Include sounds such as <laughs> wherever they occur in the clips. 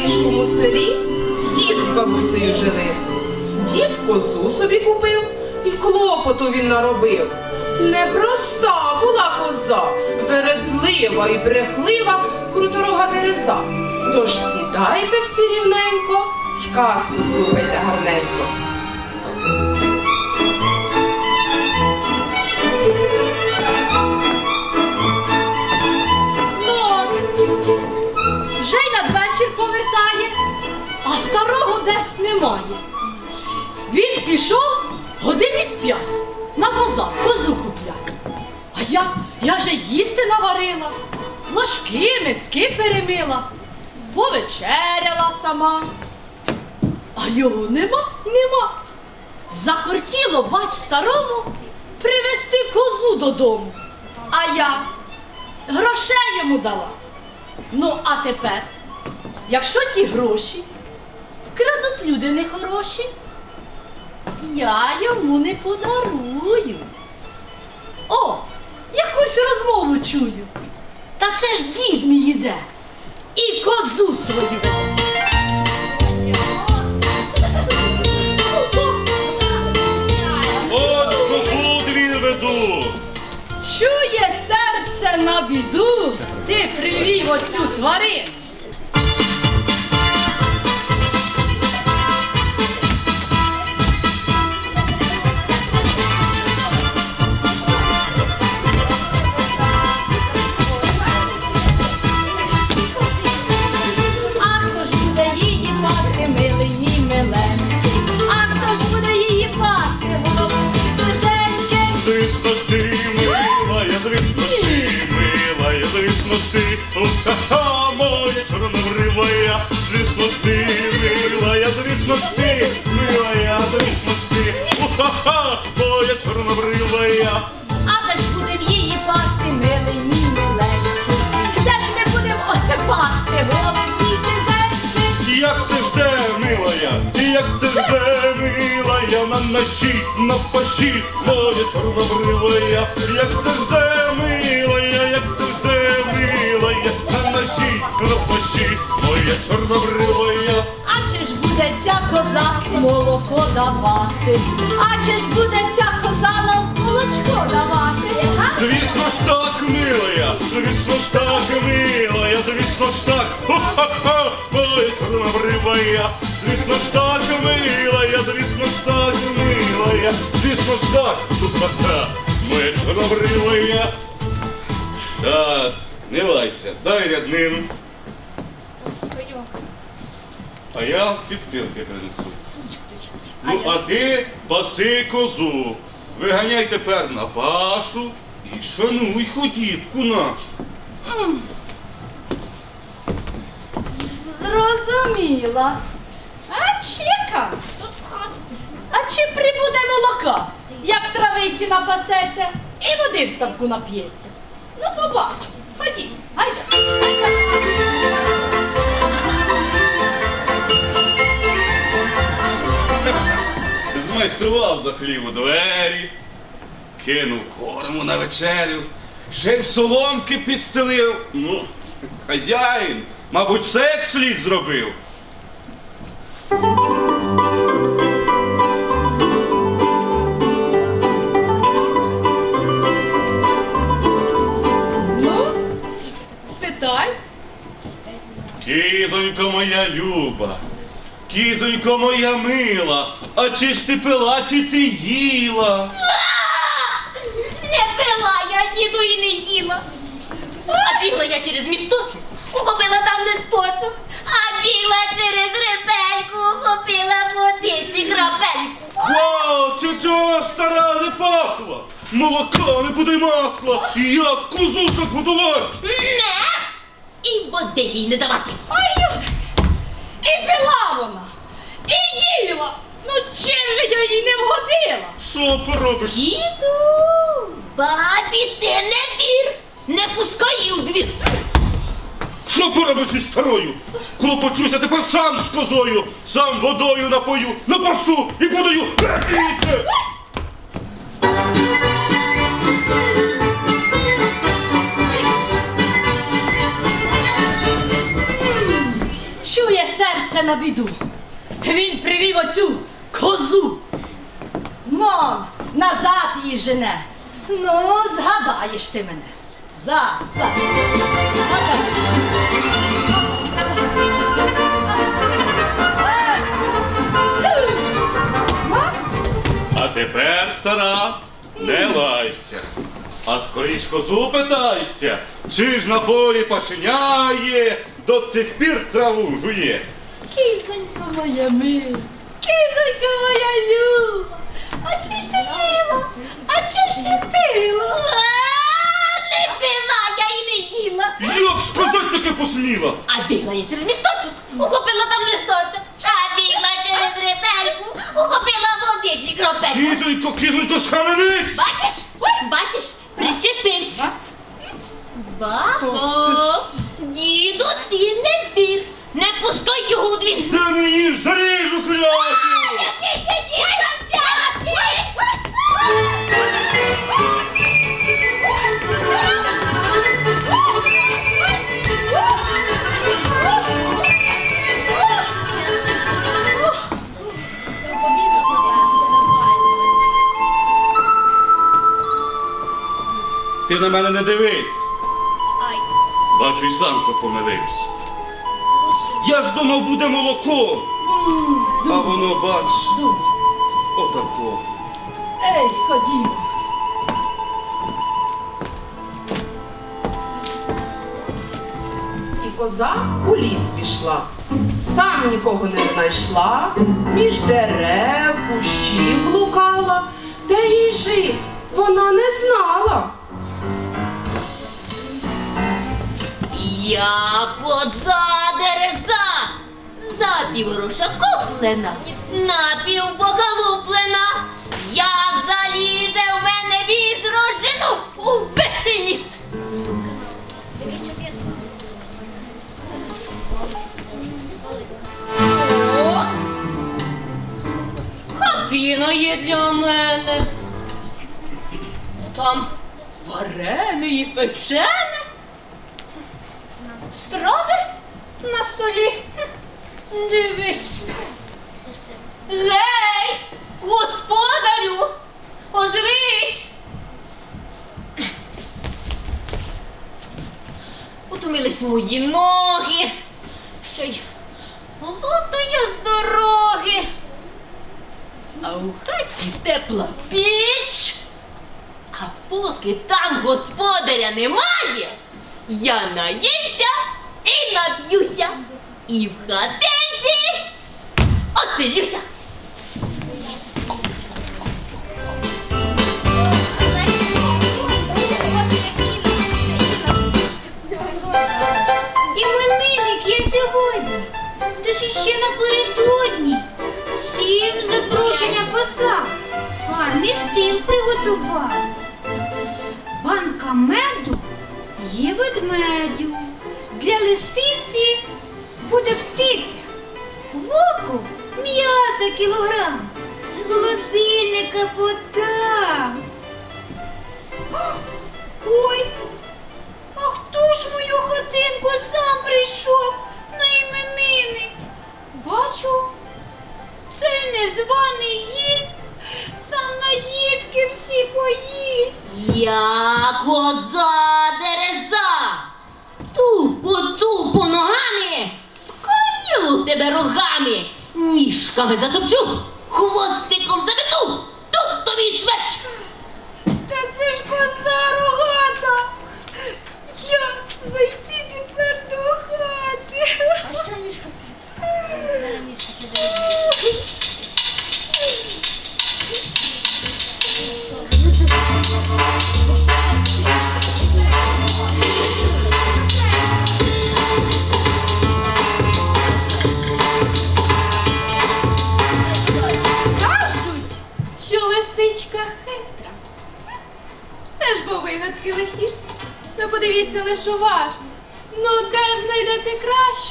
невеличкому селі дід з бабусею жили. Дід козу собі купив і клопоту він наробив. Непроста була коза, вередлива і брехлива, круторога Тереса. Тож сідайте всі рівненько й казку слухайте гарненько. Старого десь немає. Він пішов години з п'ять на базар козу купляти. А я, я вже їсти наварила, ложки, миски перемила, повечеряла сама. А його нема, нема. Закортіло, бач, старому привезти козу додому. А я грошей йому дала. Ну, а тепер, якщо ті гроші люди нехороші, я йому не подарую. О, якусь розмову чую. Та це ж дід мій іде. І козу свою. Ось козу дві веду. Чує серце на біду, ти привів оцю тварину. Паші, моя чорнобривая, як жде, милая, як жде, милая, на ноші, на паші, моя чорнобривая. А чи ж буде ця коза молоко давати? А чи ж так, ха-ха-ха, моя. Так, не лайся, дай ряднину. А я підстилки принесу. Ну, а ти паси козу. Виганяй тепер на пашу і шануй ходітку нашу. Зрозуміла. А чека? Тут в хату. А чи прибуде молока, як травиці напасеться і води в ставку нап'ється? Ну, побачимо. Ходіть, гайда. Змайстрував до хліву двері, кинув корму на вечерю, й соломки підстелив. Ну, хазяїн, мабуть, як слід зробив. Кізонько моя люба, кізонько моя мила, а чи ж ти пила, чи ти їла? Не пила я, діду, і не їла. А бігла я через місточок, ухопила там листочок, а бігла через ребельку, ухопила водиці грабельку. Вау, чи цього стара не пасла? Молока не буде масла, і як козу так годувати? Не! І води їй не давати. Ой, Люда, і пила вона, і їла. Ну чим же я їй не вгодила? Що поробиш? Діду, бабі, ти не вір, не пускай її у двір. Що поробиш із старою? Клопочуся тепер сам з козою, сам водою напою, напасу і подаю. Чує серце на біду. Він привів оцю козу. Мон, назад її жене. Ну, згадаєш ти мене. За, за. А тепер, стара, не лайся. А скоріш козу питайся, чи ж на полі пашеняє, до цих пір траву жує. Кізонька моя мила, кізонька моя люба, а чи ж ти їла? А чи ж ти пила? Не пила, я і не їла. Як сказати таке посміла? А бігла я через місточок, ухопила там листочок. А бігла через ребельку, ухопила водиці кропельку. Кізонько, кізонько, схаменись! Бачиш? Ой, бачиш, причепився. Бабо, діду, ти не вір. Не пускай його у двір. Та не їж, заріжу! Який взяти? Ти на мене не дивись. Ай, Бачу й сам, що помилився. Я ж думав, буде молоко. А воно, бач, отако. Ей, ходімо. І коза у ліс пішла. Там нікого не знайшла, між дерев, кущів блукала, де їй жить, вона не знала. Я коза дереза, за півгроша куплена, на півбога. Як залізе в мене віз рожину у весь ліс. О, Хатина є для мене. Там варене і печене. Страви на столі. Дивись. Гей, господарю, озвись. Утомились мої ноги. Ще й голодна я з дороги. А у хаті тепла піч. А поки там господаря немає, я наївся і нап'юся. І в хатинці оселюся. Іменинник я сьогодні, тож іще напередодні. Всім запрошення посла. Гарний стіл приготував. Банка меду є ведмедю. Для лисиці буде птиця. Вовку м'яса кілограм. З холодильника подам. Ой, а хто ж мою хатинку сам прийшов на іменини? Бачу, цей незваний їсть, сам наїдки всі поїсть. Я коза. Тупо, по ногами. Сколю тебе рогами. Ніжками затопчу, хвостиком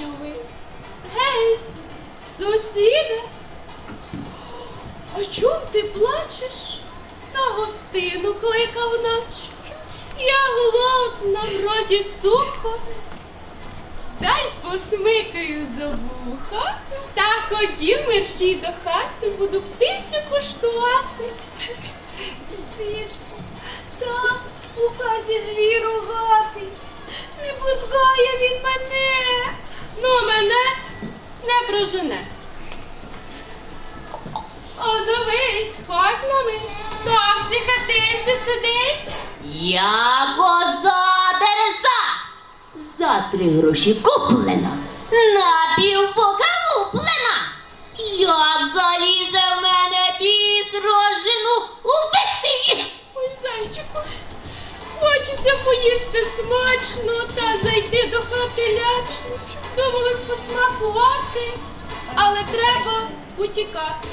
ви? Гей, сусіде. А чом ти плачеш? На гостину кликав наче. Я голодна, в роті сухо. дай посмикаю за вуха, та ходім мерщій до хати, буду птицю коштувати. Сичку, там у хаті звір рогатий. Не пускає він мене. Ну, мене не прожене. Озовись, ходь на ми, хто в цій хатинці сидить? Я коза Тереза. За три гроші куплена, луплена. Хочеться поїсти смачно та зайти до хати лячно. Думалось посмакувати, але треба утікати.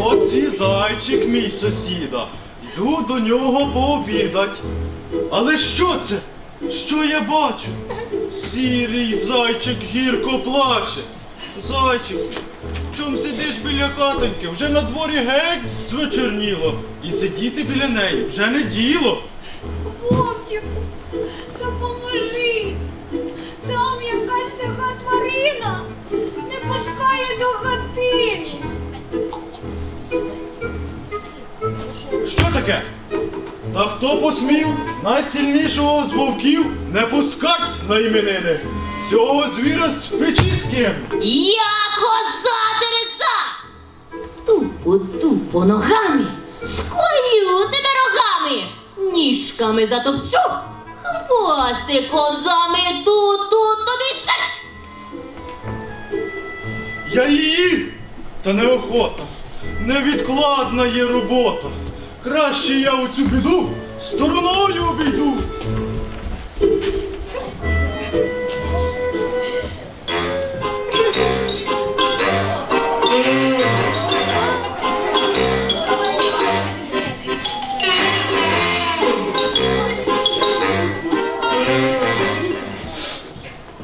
От і зайчик мій сусіда. Йду до нього пообідать. Але що це? Що я бачу? Сірий зайчик гірко плаче. Зайчик, чом сидиш біля хатоньки? Вже на дворі геть звечорніло. І сидіти біля неї вже не діло. Вовчику, допоможи. Там якась така тварина не пускає до хатини. Що таке? Та хто посмів найсильнішого з вовків не пускать на іменини? Цього звіра з печі скину. Я коза Тереза. Тупо, тупо ногами, сколю тебе рогами, ніжками затопчу, хвостиком замету тут тобі смерть. Я її, та неохота, невідкладна є робота. Краще я у цю біду стороною обійду.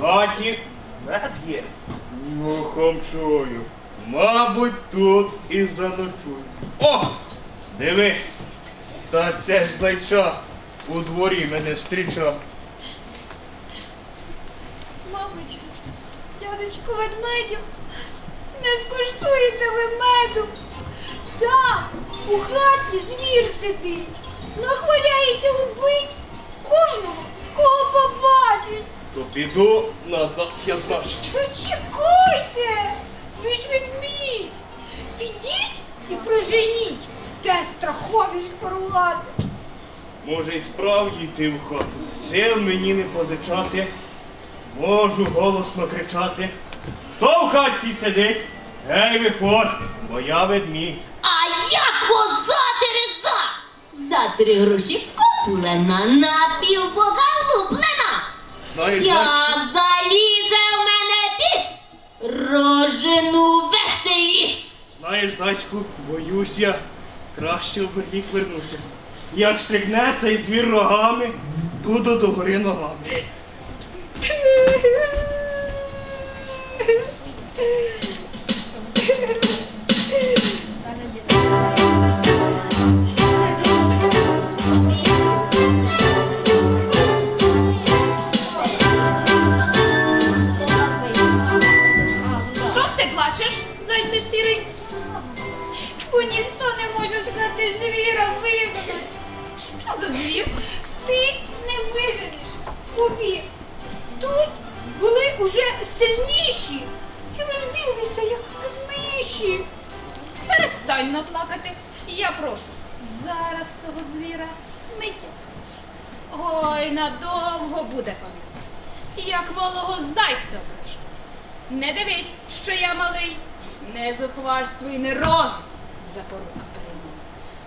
Хаті мед є. Вухом чую. Мабуть, тут і заночую. О! Дивись! Та це ж зайча у дворі мене зустрічав. Мабуть, дядечку ведмедю, не скуштуєте ви меду. Там у хаті звір сидить, нахваляється убить кожного, кого побачить. То піду назад, я знав, що. Зачекайте! Ви ж ведмідь! Підіть і проженіть те страховість порвати. Може і справді йти в хату. Сил мені не позичати. Можу голосно кричати. Хто в хаті сидить? Гей, виходь, бо я ведмідь. А я коза Тереза. За три гроші куплена, напівбока луплена. Знаєш, Як залізе в мене піс, рожину вести їх. знаєш, зайчку, боюсь я, краще в беріг вернуся. Як штрикне цей звір рогами, буду до гори ногами. <laughs> хати звіра вигнати. Що за звір? Ти не виженеш. Повір. Тут були уже сильніші і розбіглися, як миші. Перестань наплакати. Я прошу. Зараз того звіра миття прошу. Ой, надовго буде пам'ятати. Як малого зайця ображав. Не дивись, що я малий, не зухварствуй, не роги запорука.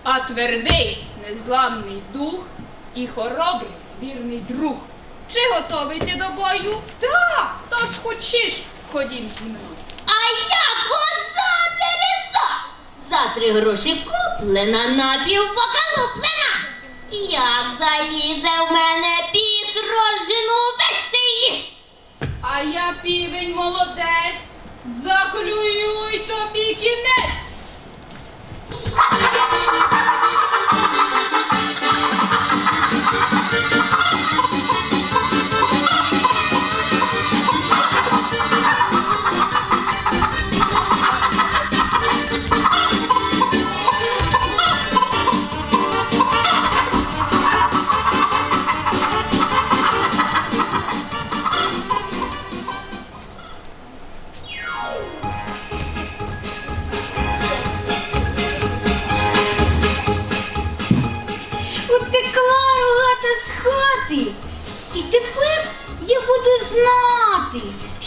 А твердий, незламний дух і хоробрий, вірний друг. Чи готовий ти до бою? Так, тож хочеш, ходім зі мною. А я коза Тереза. За три гроші куплена, напівбока луплена. Як залізе в мене піс, рожину вести їх. А я півень молодець, заклюють тобі кінець. Ha ha ha!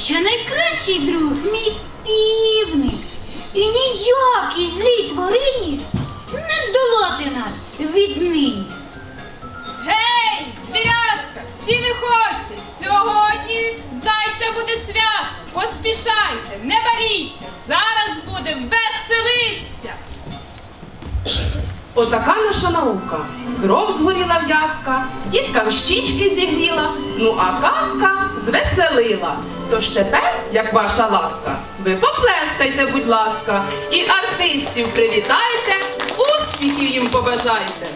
Що найкращий друг мій півник. І ніякій злій тварині не здолати нас віднині. Гей, звірятка, всі виходьте! Сьогодні зайця буде свято. Поспішайте, не боріться, зараз будемо веселитися. Отака наша наука. Дров згоріла в'язка, діткам щічки зігріла, ну а казка звеселила. Тож тепер, як ваша ласка, ви поплескайте, будь ласка, і артистів привітайте, успіхів їм побажайте.